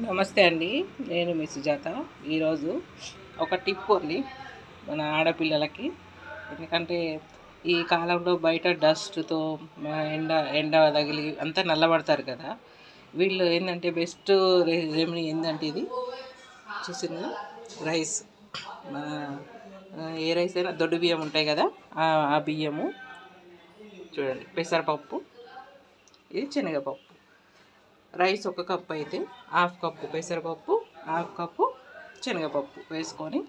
నమస్తే అండి నేను మీ సుజాత. ఈరోజు ఒక టిప్ ఉంది మన ఆడపిల్లలకి. ఎందుకంటే ఈ కాలంలో బయట డస్ట్తో ఎండ ఎండ తగిలి అంతా నల్లబడతారు కదా. వీళ్ళు ఏంటంటే బెస్ట్ రెమెడీ ఏంటంటే ఇది? చూసిన రైస్. మన ఏ రైస్ అయినా దొడ్డు బియ్యం ఉంటాయి కదా ఆ- ఆ బియ్యము. చూడండి పెసరపప్పు. ఇది శనగపప్పు. రైస్ ఒక కప్పు అయితే హాఫ్ కప్పు పెసరపప్పు హాఫ్ కప్పు శనగపప్పు వేసుకొని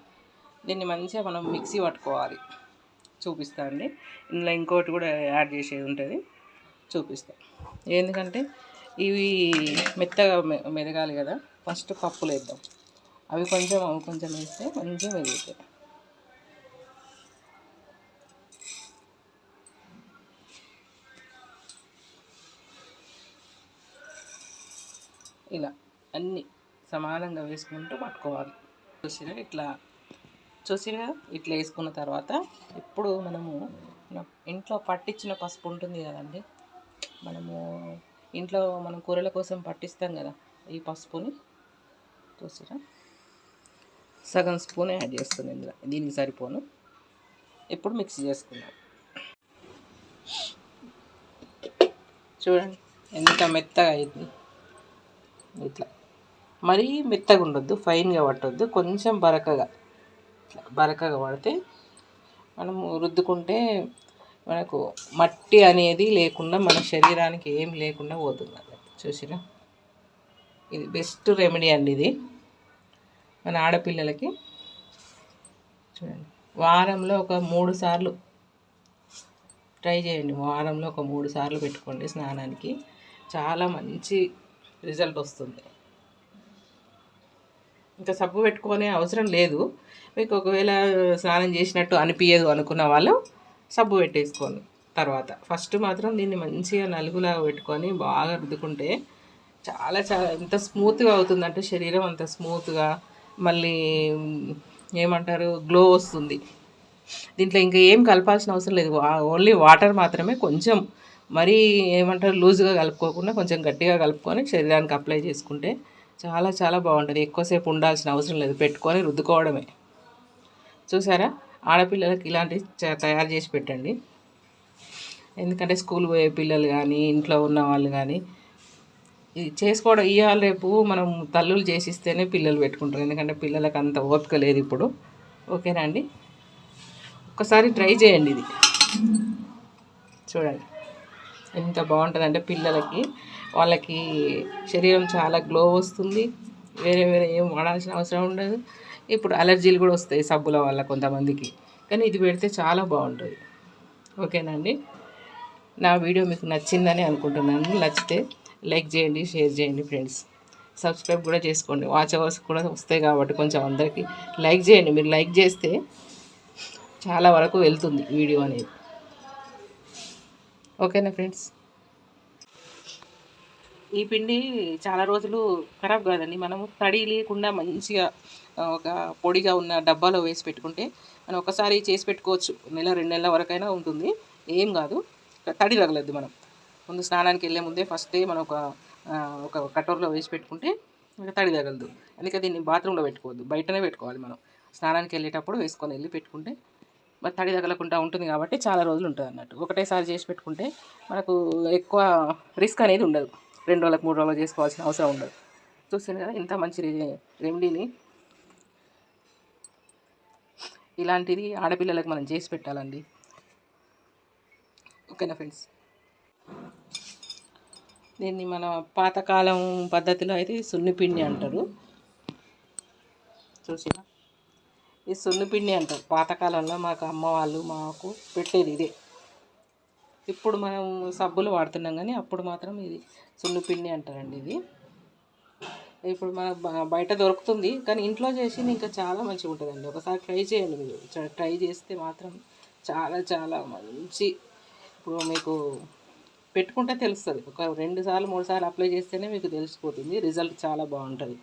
దీన్ని మంచిగా మనం మిక్సీ పట్టుకోవాలి. చూపిస్తా అండి. ఇందులో ఇంకోటి కూడా యాడ్ చేసేది ఉంటుంది. చూపిస్తా. ఎందుకంటే ఇవి మెత్తగా మెదగాలి కదా. ఫస్ట్ పప్పులు వేద్దాం. అవి కొంచెం అవి కొంచెం వేస్తే మంచిగా మెదుగుతాయి. ఇలా అన్నీ సమానంగా వేసుకుంటూ పట్టుకోవాలి. చూసినా ఇట్లా చూసినా ఇట్లా వేసుకున్న తర్వాత ఇప్పుడు మనము ఇంట్లో పట్టించిన పసుపు ఉంటుంది కదండి మనము ఇంట్లో మనం కూరల కోసం పట్టిస్తాం కదా ఈ పసుపుని. చూసినా సగం స్పూన్ యాడ్ చేస్తుంది ఇందులో దీనికి సరిపోను. ఇప్పుడు మిక్స్ చేసుకుందాం. చూడండి ఎంత మెత్తగా అయింది. ఇట్లా. మరీ మెత్తగా ఉండొద్దు ఫైన్గా పట్టొద్దు కొంచెం బరకగా. ఇట్లా బరకగా పడితే మనము రుద్దుకుంటే మనకు మట్టి అనేది లేకుండా మన శరీరానికి ఏం లేకుండా పోతుంది చూసినా ఇది బెస్ట్ రెమెడీ అండి ఇది. మన ఆడపిల్లలకి చూడండి. వారంలో ఒక మూడు సార్లు ట్రై చేయండి. వారంలో ఒక మూడు సార్లు పెట్టుకోండి స్నానానికి. చాలా మంచి రిజల్ట్ వస్తుంది. ఇంకా సబ్బు పెట్టుకునే అవసరం లేదు. మీకు ఒకవేళ స్నానం చేసినట్టు అనిపించదు అనుకున్న వాళ్ళు సబ్బు పెట్టేసుకోండి తర్వాత. ఫస్ట్ మాత్రం దీన్ని మంచిగా నలుగులాగా పెట్టుకొని బాగా రుద్దుకుంటే చాలా చాలా ఎంత స్మూత్గా అవుతుందంటే శరీరం అంత స్మూత్గా మళ్ళీ ఏమంటారు గ్లో వస్తుంది. దీంట్లో ఇంకా ఏం కలపాల్సిన అవసరం లేదు. వా- ఓన్లీ వాటర్ మాత్రమే కొంచెం మరీ ఏమంటారు లూజ్గా కలుపుకోకుండా కొంచెం గట్టిగా కలుపుకొని శరీరానికి అప్లై చేసుకుంటే చాలా చాలా బాగుంటుంది. ఎక్కువసేపు ఉండాల్సిన అవసరం లేదు. పెట్టుకొని రుద్దుకోవడమే. చూసారా? ఆడపిల్లలకి ఇలాంటివి తయారు చేసి పెట్టండి. ఎందుకంటే స్కూల్ పోయే పిల్లలు కానీ ఇంట్లో ఉన్న వాళ్ళు కానీ చేసుకోవడం ఇవాళ రేపు మనం తల్లులు చేసిస్తేనే పిల్లలు పెట్టుకుంటారు. ఎందుకంటే పిల్లలకు అంత ఓపిక లేదు ఇప్పుడు. ఓకేనా అండి? ఒక్కసారి ట్రై చేయండి ఇది. చూడండి. ఎంత బాగుంటుందంటే పిల్లలకి వాళ్ళకి శరీరం చాలా గ్లో వస్తుంది. వేరే వేరే ఏం వాడాల్సిన అవసరం ఉండదు. ఇప్పుడు అలర్జీలు కూడా వస్తాయి సబ్బుల వల్ల కొంతమందికి. కానీ ఇది పెడితే చాలా బాగుంటుంది. ఓకేనండి? నా వీడియో మీకు నచ్చిందని అనుకుంటున్నాను. నచ్చితే లైక్ చేయండి షేర్ చేయండి ఫ్రెండ్స్. సబ్స్క్రైబ్ కూడా చేసుకోండి. వాచ్ అవర్స్ కూడా వస్తాయి కాబట్టి కొంచెం అందరికీ లైక్ చేయండి. మీరు లైక్ చేస్తే చాలా వరకు వెళ్తుంది వీడియో అనేది. ఓకేనా ఫ్రెండ్స్? ఈ పిండి చాలా రోజులు ఖరాబ్ కాదండి. మనము తడి లేకుండా మంచిగా ఒక పొడిగా ఉన్న డబ్బాలో వేసి పెట్టుకుంటే మనం ఒకసారి చేసి పెట్టుకోవచ్చు. నెల రెండు నెలల వరకైనా ఉంటుంది. ఏం కాదు. తడి తగలద్దు మనం. ముందు స్నానానికి వెళ్ళే ముందే ఫస్టే మనం ఒక ఒక కటోర్లో వేసి పెట్టుకుంటే ఇంకా తడి తగలదు. అందుకే దీన్ని బాత్రూంలో పెట్టుకోవద్దు. బయటనే పెట్టుకోవాలి మనం. స్నానానికి వెళ్ళేటప్పుడు వేసుకొని వెళ్ళి పెట్టుకుంటే తడి తగలకుండా ఉంటుంది కాబట్టి చాలా రోజులు ఉంటుంది అన్నట్టు. ఒకటేసారి చేసి పెట్టుకుంటే మనకు ఎక్కువ రిస్క్ అనేది ఉండదు. రెండు రోజులకు మూడు రోజులు చేసుకోవాల్సిన అవసరం ఉండదు. చూస్తుంది కదా ఇంత మంచి రెమెడీని. ఇలాంటిది ఆడపిల్లలకు మనం చేసి పెట్టాలండి. ఓకేనా ఫ్రెండ్స్? దీన్ని మన పాతకాలం పద్ధతిలో అయితే సున్నిపిండి అంటారు. చూసినా? ఈ సున్నిపిండి అంటారు. పాతకాలంలో మాకు అమ్మ వాళ్ళు మాకు పెట్టేది ఇదే. ఇప్పుడు మనం సబ్బులు వాడుతున్నాం కానీ అప్పుడు మాత్రం ఇది సున్నిపిండి అంటారండి ఇది. ఇప్పుడు మన బయట దొరుకుతుంది కానీ ఇంట్లో చేసి ఇంకా చాలా మంచిగా ఉంటుందండి. ఒకసారి ట్రై చేయండి మీరు. ట్రై చేస్తే మాత్రం చాలా చాలా మంచి. ఇప్పుడు మీకు పెట్టుకుంటే తెలుస్తుంది. ఒక రెండు సార్లు మూడు సార్లు అప్లై చేస్తేనే మీకు తెలిసిపోతుంది. రిజల్ట్ చాలా బాగుంటుంది.